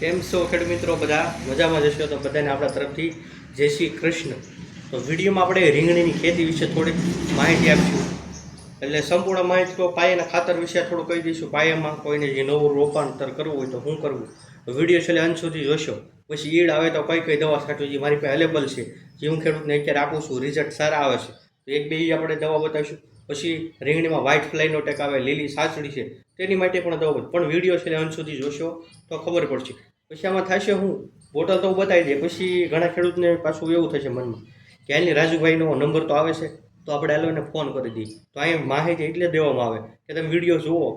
કેમ છો ખેડૂત મિત્રો? બધા મજામાં જશો તો બધાને આપણા તરફથી જય શ્રી કૃષ્ણ. તો વિડીયોમાં આપણે રીંગણીની ખેતી વિશે થોડીક માહિતી આપીશું. એટલે સંપૂર્ણ માહિતી તો પાયાના ખાતર વિશે થોડું કહી દઈશું. પાયામાં કોઈને જે નવું રોપાંતર કરવું હોય તો શું કરવું? વીડિયો છેલ્લે અંત સુધી જોશો. પછી ઈડ આવે તો કઈ કઈ દવા છાંટવી જે મારી પાસે અવેલેબલ છે. જે હું ખેડૂતને અત્યારે આપું છું રિઝલ્ટ સારા આવે છે. તો એક બે આપણે દવા બતાવીશું. પછી રીંગણીમાં વ્હાઇટ ફ્લાયનો ટેક આવે, લીલી સાસડી છે, તેની માટે પણ દવા. પણ વીડિયો છે અંત સુધી જોશો તો ખબર પડશે. પછી આમાં થશે હું, બોટલ તો બતાવી દે, પછી ઘણા ખેડૂતને પાછું એવું થશે મનમાં કે એની રાજુભાઈનો નંબર તો આવે છે, તો આપણે હાલો એને ફોન કરી દઈએ. તો અહીંયા માહિતી એટલે દેવામાં આવે કે તમે વીડિયો જુઓ.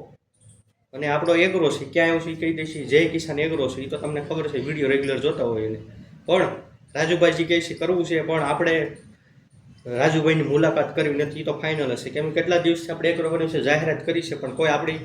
અને આપણો એગ્રો છે, ક્યાં એવું છે કહી દઈશું જય કિસાન એગ્રો છે, એ તો તમને ખબર છે વીડિયો રેગ્યુલર જોતા હોય એને. પણ રાજુભાઈજી કહે છે, કરવું છે, પણ આપણે રાજુભાઈની મુલાકાત કરવી નથી, તો ફાઇનલ હશે. કેમ કેટલા દિવસથી આપણે એક કર્યું વિશે જાહેરાત કરી છે, પણ કોઈ આપણી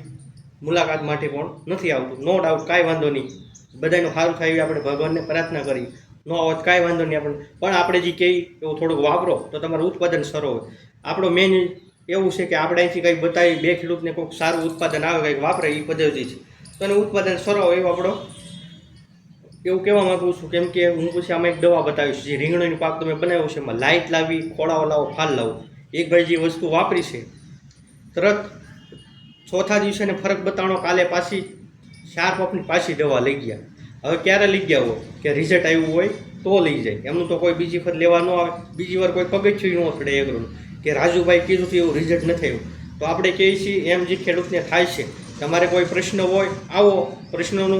મુલાકાત માટે પણ નથી આવતું. નો ડાઉટ કાંઈ વાંધો નહીં. બધાનું સારું થાય આપણે ભગવાનને પ્રાર્થના કરી. નો આવત કાંઈ વાંધો નહીં આપણે. પણ આપણે જે કહીએ, એવું થોડુંક વાપરો, તો તમારું ઉત્પાદન સરો હોય. આપણો મેન એવું છે કે આપણે અહીંથી કંઈક બતાવી બે ખેડૂતને કોઈક સારું ઉત્પાદન આવે, કંઈક વાપરે, એ પદ્ધતિ છે. તો એનું ઉત્પાદન સરો હોય એવો આપણો એવું કહેવા માગું છું કેમ કે હું પછી આમાં એક દવા બતાવીશ જે રીંગણોની પાક તમે બનાવ્યો છે, એમાં લાઇટ લાવી ખોળાઓ લાવો, ફાલ લાવો. એક ભાઈ જે વસ્તુ વાપરી છે, તરત ચોથા દિવસે ફરક બતાવણો કાલે પાછી ચાર પંપની પાછી દવા લઈ ગયા. હવે ક્યારે લઈ ગયા હોય? કે રિઝલ્ટ આવ્યું હોય તો લઈ જાય. એમનું તો કોઈ બીજી વખત લેવા ન આવે. બીજી વાર કોઈ પગથિયું ન ચડે એગ્રોનું કે રાજુભાઈ કીધું હતું એવું રિઝલ્ટ નથી આવ્યું તો આપણે કહીએ છીએ એમ જે ખેડૂતને થાય છે તમારે કોઈ પ્રશ્ન હોય, આવો પ્રશ્નનું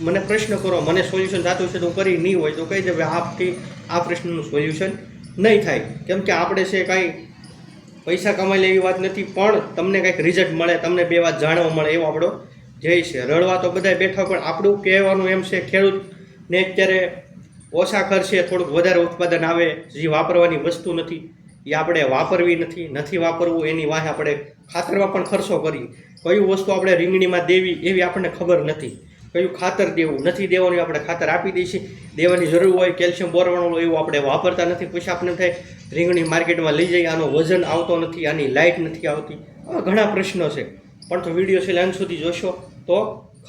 મને પ્રશ્ન કરો, મને સોલ્યુશન થતું છે તો કરી નહીં હોય તો કહી દે આપથી આ પ્રશ્નનું સોલ્યુશન નહીં થાય. કેમ કે આપણે છે કાંઈ પૈસા કમાઈ લે એવી વાત નથી, પણ તમને કંઈક રિઝલ્ટ મળે, તમને બે વાત જાણવા મળે, એવો આપણો જય છે. રડવા તો બધા બેઠા પણ આપણું કહેવાનું એમ છે ખેડૂતને અત્યારે ઓછા ખર્ચે થોડુંક વધારે ઉત્પાદન આવે, જે વાપરવાની વસ્તુ નથી, એ આપણે વાપરવી નથી નથી વાપરવું, એની વાહ આપણે ખાતરમાં પણ ખર્ચો કરી. કયું વસ્તુ આપણે રીંગણીમાં દેવી એવી આપણને ખબર નથી. કયું ખાતર દેવું નથી દેવાનું આપણે ખાતર આપી દઈએ દેવાની જરૂર હોય, કેલ્શિયમ બોરવાનું હોય એવું આપણે વાપરતા નથી, પછી આપણે થાય રીંગણી માર્કેટમાં લઈ જઈએ, આનો વજન આવતો નથી, આની લાઇટ નથી આવતી. આવા ઘણા પ્રશ્નો છે. પણ તો વીડિયો છેલ્લે અંત સુધી જોશો તો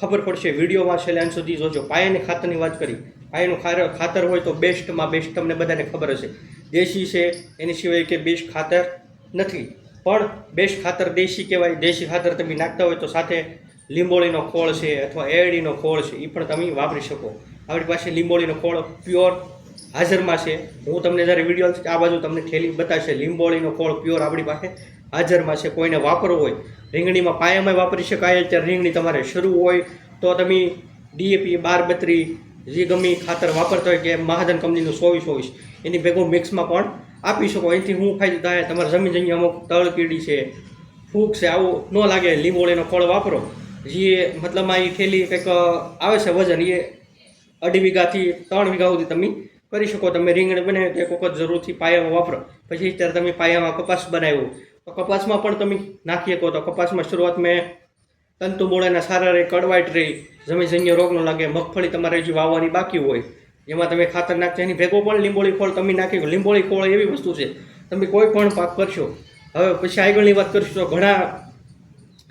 ખબર પડશે. વિડીયોમાં છેલ્લે અંત સુધી જોજો. પાયાની ખાતરની વાત કરી. પાયાનું ખાતર હોય તો બેસ્ટમાં બેસ્ટ તમને બધાને ખબર હશે. દેશી છે, એની સિવાય કે બેસ્ટ ખાતર નથી. પણ બેસ્ટ ખાતર દેશી કહેવાય, દેશી ખાતર તમે નાખતા હોય તો સાથે લીંબોળીનો ખોળ છે અથવા એરડીનો ખોળ છે એ પણ તમે વાપરી શકો. આપણી પાસે લીંબોળીનો ખોળ પ્યોર હાજરમાં છે. હું તમને જ્યારે વીડિયો આ બાજુ તમને ઠેલી બતાવશે. લીંબોળીનો ખોળ પ્યોર આપણી પાસે હાજરમાં છે. કોઈને વાપરવો હોય, રીંગણીમાં પાયામાં વાપરી શકાય, અત્યારે રીંગણી તમારે શરૂ હોય તો તમે ડીએપી બાર બત્રી જે ગમી ખાતર વાપરતા હોય કે મહાજન કંપનીનું ચોવીસ ચોવીસ, એની ભેગું મિક્સમાં પણ આપી શકો. અહીંથી હું ફાયદો થાય તમારે જમીન જગ્યા અમુક તળ કીડી છે, ફૂગ છે, આવું ન લાગે. લીંબોળીનો ફળ વાપરો. જે મતલબમાં એ થેલી કંઈક આવે છે વજન, એ અઢી વીઘાથી ત્રણ વીઘા સુધી તમે કરી શકો. તમે રીંગણ બને તો એક વખત જરૂરથી પાયામાં વાપરો. પછી ત્યારે તમે પાયામાં કપાસ બનાવ્યો. તો કપાસમાં પણ તમે નાખી શકો. તો કપાસમાં શરૂઆતમાં તંતુ બોળાના સારા રહે કડવાઈટ રહી જમીનજન્ય રોગ ન લાગે. મગફળી તમારે જે વાવવાની બાકી હોય. એમાં તમે ખાતર નાખશો એની ભેગો પણ લીંબોળી ખોળ, તમે નાખી લીંબોળી ખોળ એવી વસ્તુ છે. તમે કોઈ પણ પાક કરશો, હવે પછી આગળની વાત કરશો તો ઘણા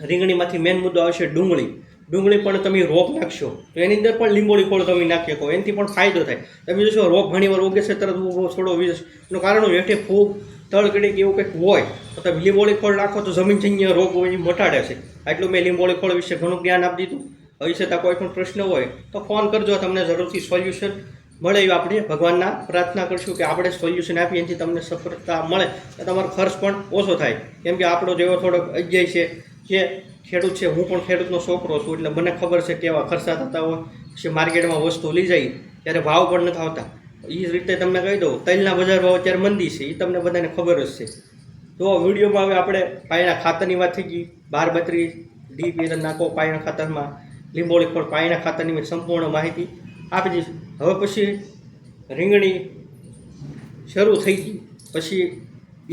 રીંગણીમાંથી મેન મુદ્દો આવશે ડુંગળી. ડુંગળી પણ તમે રોપ નાખશો. તો એની અંદર પણ લીંબોળી ખોળ તમે નાખી શકો. એનાથી પણ ફાયદો થાય. તમે જોશો રોપ ઘણીવાર ઉગે છે, તરત ઊભો થોડો વીસ એનું કારણ હેઠે ફૂગ તળકડી કે એવું કંઈક હોય તો તમે લીંબોળી ખોળ નાખો તો જમીનજન્ય રોગ હોય મટાડે છે. આટલું મેં લીંબોળી ખોળ વિશે ઘણું જ્ઞાન આપી દીધું. હવે છતાં કોઈ પણ પ્રશ્ન હોય તો ફોન કરજો, તમને જરૂરથી સોલ્યુશન મળે એવું આપણે ભગવાનના પ્રાર્થના કરશું કે આપણે સોલ્યુશન આપીએ એનાથી તમને સફળતા મળે તો તમારો ખર્ચ પણ ઓછો થાય. કેમ કે આપણો જેવો થોડોક અજ્યય છે, જે ખેડૂત છે, હું પણ ખેડૂતનો છોકરો છું, એટલે મને ખબર છે કેવા ખર્ચા થતા હોય. પછી માર્કેટમાં વસ્તુ લઈ જાય, ત્યારે ભાવ પણ નથી આવતા. એ રીતે તમને કહી દઉં, તલના બજાર ભાવ અત્યારે મંદી છે એ તમને બધાને ખબર જ છે. તો વિડીયોમાં હવે આપણે પાયાના ખાતરની વાત થઈ ગઈ, બાર બત્રીસ ડીપી નાખો પાયાના ખાતરમાં, લીંબોળી ખોળ પાયાના ખાતરની સંપૂર્ણ માહિતી આપી દઈશ હવે પછી રીંગણી શરૂ થઈ ગઈ. પછી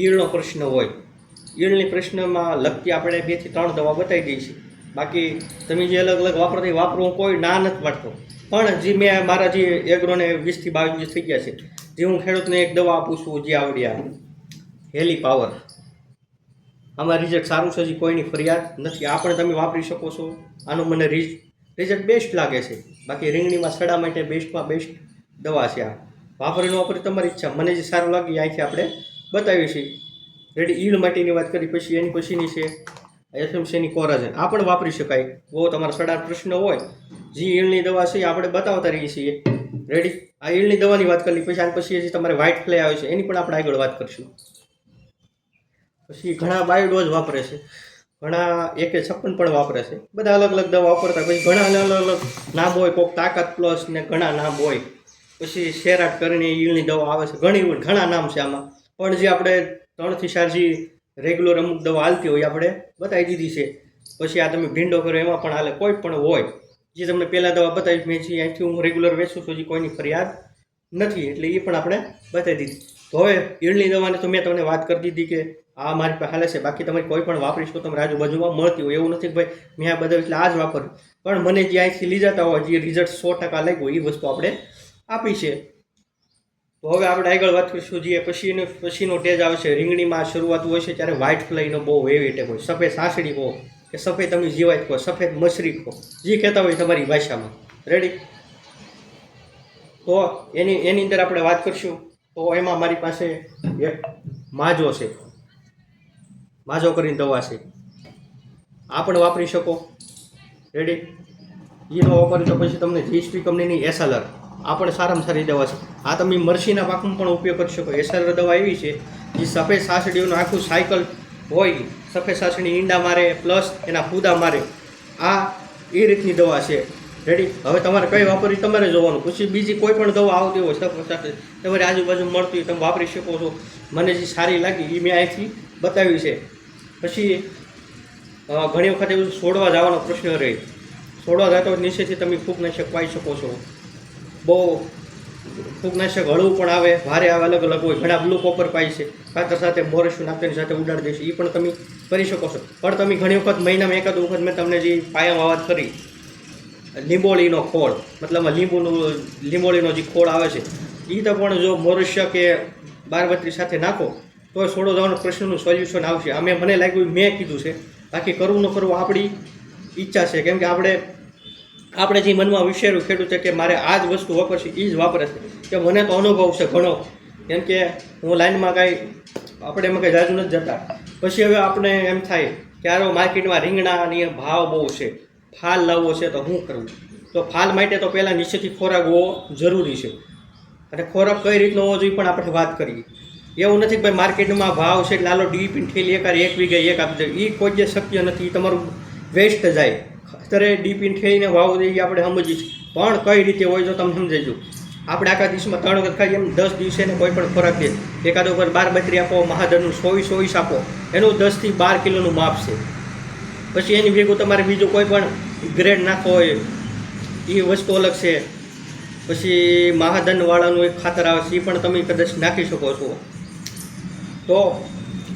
ઈળનો પ્રશ્ન હોય. ઈળની પ્રશ્નમાં લગતી આપણે બેથી ત્રણ દવા બતાવી દઈએ છીએ. બાકી તમે જે અલગ અલગ વાપરો તે વાપરવું કોઈ ના નથી પાડતો પણ જે મેં મારા જે એગ્રોને વીસથી બાવીસ દિવસ થઈ ગયા છે, જે હું ખેડૂતને એક દવા આપું છું, જે આવડ્યા હેલી પાવર. આમાં રિઝલ્ટ સારું છે હજી કોઈની ફરિયાદ નથી. આ પણ તમે વાપરી શકો છો. આનું મને રીઝ રિઝલ્ટ બેસ્ટ લાગે છે. બાકી રીંગણીમાં સડા માટે બેસ્ટમાં બેસ્ટ દવા છે આ. વાપરી ન વાપરી તમારી ઈચ્છા. મને જે સારું લાગે અહીંથી આપણે બતાવીએ છીએ. રેડી ઈળ માટેની વાત કરી, પછી એની પછીની છે એથેમ્સેની કોરાજન. આ પણ વાપરી શકાય. બહુ તમારા સડા પ્રશ્ન હોય, જે ઈળની દવા છે આપણે બતાવતા રહીએ છીએ. રેડી આ ઈળની દવાની વાત કરી, પછી આની પછી જે તમારે વ્હાઇટ ફ્લે આવે છે, એની પણ આપણે આગળ વાત કરીશું. પછી ઘણા બાયોડોઝ વાપરે છે. ઘણા એકે છપ્પન પણ વાપરે છે. બધા અલગ અલગ દવા વાપરતા પછી ઘણા અલગ અલગ નામ હોય કોઈક તાકાત પ્લસ ને ઘણા નામ હોય. પછી શેરાટ કરીને ઈલની દવા આવે છે. ઘણી ઘણા નામ છે આમાં. પણ જે આપણે ત્રણથી ચાર જે રેગ્યુલર અમુક દવા હાલતી હોય આપણે, બતાવી દીધી છે. પછી આ તમે ભીંડો કરો, એમાં પણ હાલે, કોઈ પણ હોય. જે તમને પહેલાં દવા બતાવી મેં જે અહીંથી હું રેગ્યુલર વેચું છું, હજી કોઈની ફરિયાદ નથી. એટલે એ પણ આપણે બતાવી દીધી. તો હવે ઈળની દવાની તો મેં તમને વાત કરી દીધી કે આ મારી પાસે હાલે છે. બાકી તમે કોઈ પણ વાપરી શકો તમારી આજુબાજુમાં મળતી હોય એવું નથી કે ભાઈ, મેં આ બધા એટલે આ જ વાપર્યું પણ મને જે અહીંથી લીધાતા હોય, જે રિઝલ્ટ સો ટકા લાગ્યું એ વસ્તુ આપણે આપી છે. તો હવે આપણે આગળ વાત કરીશું જે પછીનો પછીનો ટેજ આવે છે રીંગણીમાં શરૂઆત હોય છે ત્યારે વ્હાઇટ ફ્લાયનો બહુ એવી એટેક હોય. સફેદ સાસડી કહો કે સફેદ તમે જીવાય કહો, સફેદ મશરી કહો. જે કહેતા હોય તમારી ભાષામાં. રેડી તો એની એની અંદર આપણે વાત કરીશું. તો એમાં મારી પાસે એક માજો છે. માજો કરીને દવા છે. આ પણ વાપરી શકો. રેડી એ ન વાપરી તો પછી તમને જીએસપી કંપનીની એસએલઆર આ પણ સારામાં સારી દવા છે. આ તમે મરસીના પાકમાં પણ ઉપયોગ કરી શકો. એસએલઆર દવા એવી છે જે સફેદ સાસડીઓનું આખું સાયકલ હોય, સફેદ સાસડી ઈંડા મારે પ્લસ એના ફૂદા મારે. આ એ રીતની દવા છે. રેડી હવે તમારે કઈ વાપરવી તમારે જોવાનું. પછી બીજી કોઈ પણ દવા આવતી હોય સાથે તમારી આજુબાજુ મળતી હોય, તમે વાપરી શકો છો. મને જે સારી લાગી એ મેં અહીંથી બતાવી છે. પછી ઘણી વખત એવું છોડવા જવાનો પ્રશ્ન રહે. છોડવા જતો નીચેથી તમે ફૂગનાશક પાઈ શકો છો. બહુ ફૂગનાશક હળવું પણ આવે, ભારે આવે, અલગ અલગ હોય. ઘણા બ્લુ કોપર પાય છે. ખાતર સાથે મોરસું નાખતાની સાથે ઉડાડી દેશે એ પણ તમે કરી શકો છો. પણ તમે ઘણી વખત મહિનામાં એકાદ વખત મેં તમને જે પાયામાં વાત કરી, લીંબોળીનો ખોળ, મતલબ લીંબુનું, લીંબોળીનો જે ખોળ આવે છે એ તો પણ જો મોરસ્ય કે બારબત્રી સાથે નાખો તો સોળો જવાનો પ્રશ્નનું સોલ્યુશન આવશે. અમે મને લાગ્યું, મેં કીધું છે. બાકી કરવું ન કરવું આપણી ઈચ્છા છે. કેમ કે આપણે આપણે જે મનમાં વિચાર્યું છે કે મારે આ જ વસ્તુ વાપરશે એ જ વાપરે છે. કે મને તો અનુભવ છે ઘણો. કેમ કે હું લાઈનમાં કાંઈ, આપણે એમાં કંઈ જાજુ નથી જતા. પછી હવે આપણે એમ થાય કે આરો માર્કેટમાં રીંગણાની ભાવ બહુ છે. ફાલ લાવવો છે તો હું કરવું તો ફાલ માટે તો પહેલાં નીચેથી ખોરાક હોવો જરૂરી છે. અને ખોરાક કઈ રીતનો હોવો જોઈએ પણ આપણે વાત કરીએ. એવું નથી કે ભાઈ માર્કેટમાં ભાવ છે એટલે લાલો ડીપીની ઠેલી એક એક વીઘે એક આપી દે. એ કોઈ જે શક્ય નથી, તમારું વેસ્ટ જાય. અત્યારે ડીપીની ઠેલીને ભાવ દઈએ આપણે સમજીએ પણ કઈ રીતે હોય તો તમે સમજાઈજો આપણે આખા દિવસમાં ત્રણ વખત ખાઈએ એમ દસ દિવસે ને કોઈ પણ ખોરાક દે. એકાદ વખત બાર બત્રી આપો મહાદરનું ચોવીસ ચોવીસ આપો. એનું દસથી બાર કિલોનું માપ છે. પછી એની ભેગું તમારે બીજું કોઈ પણ ગ્રેડ નાખવો હોય એ વસ્તુ અલગ છે. પછી મહાધનવાળાનું એક ખાતર આવે છે એ પણ તમે કદાચ નાખી શકો છો. તો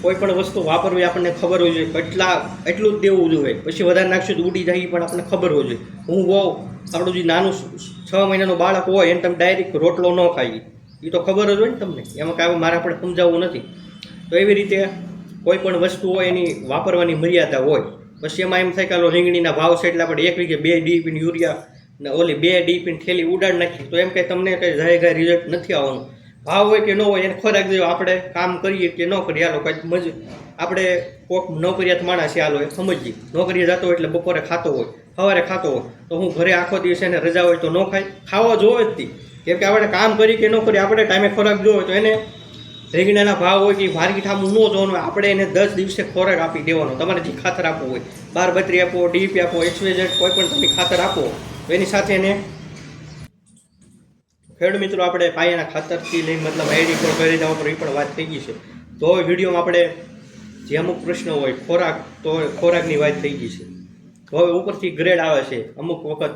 કોઈ પણ વસ્તુ વાપરવી આપણને ખબર હોવી જોઈએ. કેટલા એટલું જ દેવું જોઈએ. પછી વધારે નાખશું તો ઉડી જાય પણ આપણને ખબર હોવી જોઈએ. હું બહુ આપણું જે નાનું છ મહિનાનું બાળક હોય, એને તમે ડાયરેક્ટ રોટલો ન ખાઈ એ તો ખબર જ હોય ને તમને. એમાં કાંઈ મારે આપણે સમજાવવું નથી. તો એવી રીતે કોઈ પણ વસ્તુ હોય એની વાપરવાની મર્યાદા હોય, પછી એમાં એમ થાય કે આલો રીંગણીના ભાવ છે એટલે આપણે એક વીઘે બે ડીપીની યુરિયા ને ઓલી બે ડીપીની થેલી ઉડાડ નાખી. તો એમ કંઈ તમને કંઈ ઘરે ઘરે રિઝલ્ટ નથી આવવાનું. ભાવ હોય કે ન હોય એને ખોરાક દેવો આપણે કામ કરીએ કે ન કરીએ, હાલો, કંઈક મજ આપણે કોક નોકરિયાત માણસ છે, હાલો એ સમજીએ. નોકરીએ જતો હોય એટલે બપોરે ખાતો હોય, સવારે ખાતો હોય. તો હું ઘરે આખો દિવસ એને રજા હોય તો ન ખાય. ખાવો જોવે જ તી. કેમ કે આપણે કામ કરી કે ન કરીએ, આપણે ટાઈમે ખોરાક જોવો તો એને રીંગણાના ભાવ હોય કે વારગી ઠામું ન જોવાનું આપણે એને દસ દિવસે ખોરાક આપી દેવાનો. તમારે જે ખાતર આપવું હોય, બાર બત્રી આપો, ડીપી આપો એક્સવેઝેડ કોઈ પણ તમે ખાતર આપો એની સાથે એને ખેડૂત મિત્રો, આપણે પાયાના ખાતરથી લઈને મતલબ આઈડી પર કરી દેવા પર એ પણ વાત થઈ ગઈ છે. તો હવે વિડીયોમાં આપણે જે અમુક પ્રશ્નો હોય, ખોરાક, તો ખોરાકની વાત થઈ ગઈ છે. તો હવે ઉપરથી ગ્રેડ આવે છે. અમુક વખત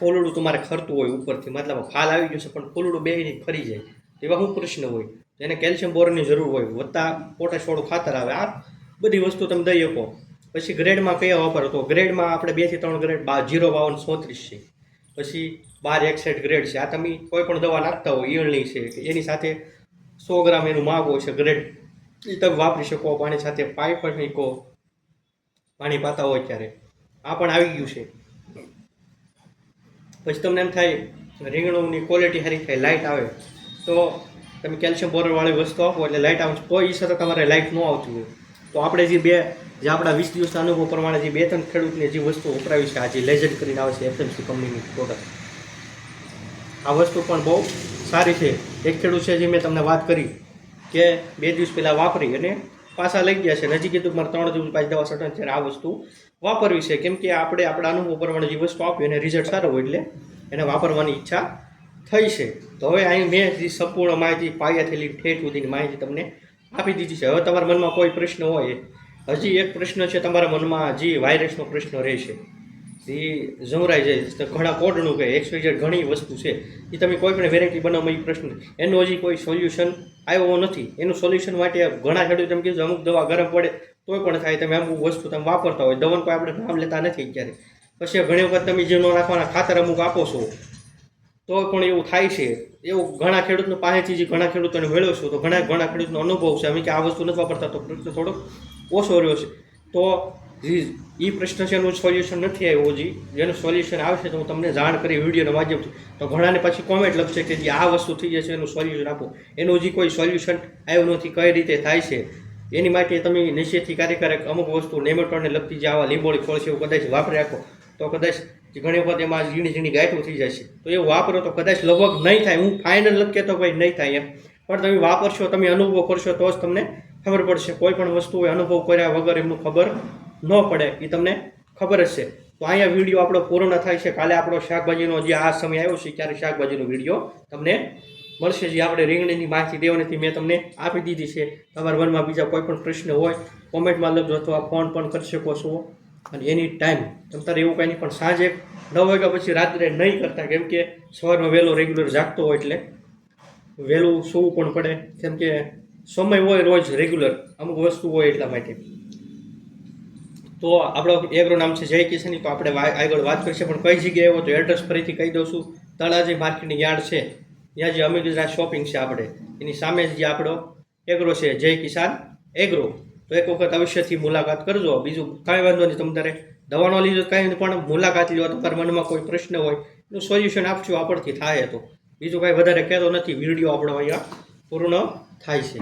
ફૂલડું તમારે ખરતું હોય ઉપરથી, મતલબ ફાલ આવી ગયું છે, પણ ફૂલડું બેહીને ફરી જાય. એવા શું પ્રશ્ન હોય? જેને કેલ્શિયમ બોરની જરૂર હોય. વત્તા પોટાશવાળું ખાતર આવે. આ બધી વસ્તુ તમે દઈ શકો. પછી ગ્રેડમાં કયા વાપરો તો? ગ્રેડમાં આપણે બેથી ત્રણ ગ્રેડ બા, જીરો, બાવન ચોત્રીસ છે. પછી બાર એકસઠ ગ્રેડ છે. આ તમે કોઈ પણ દવા નાખતા હોય, ઈયળની છે કે એની સાથે સો ગ્રામ એનું માગો છે ગ્રેડ એ તમે વાપરી શકો, પાણી સાથે પાઇપ પણ શકો પાણી પાતા હોય ત્યારે. આ પણ આવી ગયું છે. પછી તમને એમ થાય, રીંગણોની ક્વોલિટી સારી થાય લાઇટ આવે, તો તમે કેલ્શિયમ બોરવાળી વસ્તુ આપો એટલે લાઇટ આવે તો એ સાથે તમારે લાઇટ ન આવતી હોય. તો આપણે જે બે, જે આપણા વીસ દિવસના અનુભવ પ્રમાણે જે બે ત્રણ ખેડૂતને જે વસ્તુ વપરાવી છે, આ જે લેજન્ડ કરીને આવે છે એફએમસી કંપનીની પ્રોડક્ટ આ વસ્તુ પણ બહુ સારી છે. એક ખેડૂત છે જે મેં તમને વાત કરી કે બે દિવસ પહેલાં વાપરી અને પાછા લઈ ગયા છે. નજીક કીધું ત્રણ દિવસ પાંચ દવા સટન છે આ વસ્તુ વાપરવી છે. કેમ કે આપણે આપણા અનુભવ પ્રમાણે જે વસ્તુ આપી એને રિઝલ્ટ સારું હોય એટલે એને વાપરવાની ઈચ્છા થઈ છે. તો હવે અહીં મેં જે સંપૂર્ણ માહિતી પાયા થયેલી ઠેઠ સુધીની માહિતી તમને આપી દીધી છે. હવે તમારા મનમાં કોઈ પ્રશ્ન હોય, હજી એક પ્રશ્ન છે તમારા મનમાં હજી વાયરસનો પ્રશ્ન રહેશે. એ જમરાઈ જાય. તો ઘણા કોડનું કે એક્સ ઘણી વસ્તુ છે. એ તમે કોઈ પણ વેરાયટી બનાવવામાં એ પ્રશ્ન. એનું હજી કોઈ સોલ્યુશન આવ્યો નથી. એનું સોલ્યુશન માટે ઘણા ખેડૂત તમે કીધું અમુક દવા ગરમ પડે, તોય પણ થાય. તમે અમુક વસ્તુ તમે વાપરતા હોય, દવાનું કોઈ આપણે નામ લેતા નથી અત્યારે. પછી ઘણી વખત તમે જે ન નાખવાના ખાતર અમુક આપો છો તો પણ એવું થાય છે. એવું ઘણા ખેડૂતનું પાસેથી જે ઘણા ખેડૂતોને મેળવ્યો છું, તો ઘણા ઘણા ખેડૂતનો અનુભવ છે. અમે કે આ વસ્તુ નથી વાપરતા, તો પ્રશ્ન થોડોક ઓછો રહ્યો છે. તો એ પ્રશ્ન છે, એનું સોલ્યુશન નથી આવ્યું હજી. જેનું સોલ્યુશન આવશે તો હું તમને જાણ કરી વિડીયોના માધ્યમથી. તો ઘણાને પછી કોમેન્ટ લખશે કે જે, આ વસ્તુ થઈ જશે, એનું સોલ્યુશન આપો. એનું હજી કોઈ સોલ્યુશન આવ્યું નથી, કઈ રીતે થાય છે? એની માટે તમે નિશ્ચયથી કાર્યકારક અમુક વસ્તુ નેમેટોને લગતી જે આવા લીંબોળી ફળ છે, એવું કદાચ વાપરી રાખો. તો કદાચ ઘણી વખત એમાં ઝીણી ઝીણી ગાંઠું થઈ જાય છે. તો એ વાપરો તો કદાચ લગભગ નહીં થાય. હું ફાઇનલ લખે તો ભાઈ નહીં થાય એમ. પણ તમે વાપરશો, તમે અનુભવ કરશો તો જ તમને ખબર પડશે. કોઈ પણ વસ્તુ હોય અનુભવ કર્યા વગર એમનું ખબર ન પડે. એ તમને ખબર જ છે. તો અહીંયા વીડિયો આપણો પૂર્ણ થાય છે. કાલે આપણો શાકભાજીનો જે આ સમય આવ્યો છે, ત્યારે શાકભાજીનો વીડિયો તમને મળશે. જે આપણે રીંગણીની માહિતી દેવાની મેં તમને આપી દીધી છે. તમારા મનમાં બીજા કોઈ પણ પ્રશ્ન હોય કોમેન્ટમાં લખજો અથવા ફોન પણ કરી શકો છો. અને એની ટાઈમ તમારે એવું કંઈ નહીં, પણ સાંજે નવ વાગ્યા પછી રાત્રે નહીં કરતા, કેમ કે સવારમાં વહેલો રેગ્યુલર જાગતો હોય એટલે. વહેલું સૂવું પણ પડે, કેમ કે સમય હોય રોજ રેગ્યુલર અમુક વસ્તુ હોય એટલા માટે. તો આપણો એગ્રો નામ છે જય કિશની તો આપણે આગળ વાત કરીશું, પણ કઈ જગ્યાએ હોય તો એડ્રેસ ફરીથી કહી દઉં છું. તળાજી માર્કેટની યાર્ડ છે. ત્યાં જે અમીર શોપિંગ છે આપણે. એની સામે જે આપણો એગ્રો છે, જય કિસાન એગ્રો તો એક વખત અવશ્યથી મુલાકાત કરજો. બીજું કાંઈ વાંધો નહીં, તમે તારે દવાનો લીધો કાંઈ પણ મુલાકાત લ્યો. તમારા મનમાં કોઈ પ્રશ્ન હોય, એનું સોલ્યુશન આપજો, આપણથી થાય તો. બીજું કાંઈ વધારે કહેતો નથી. વીડિયો આપણો અહીંયા પૂર્ણ થાય છે.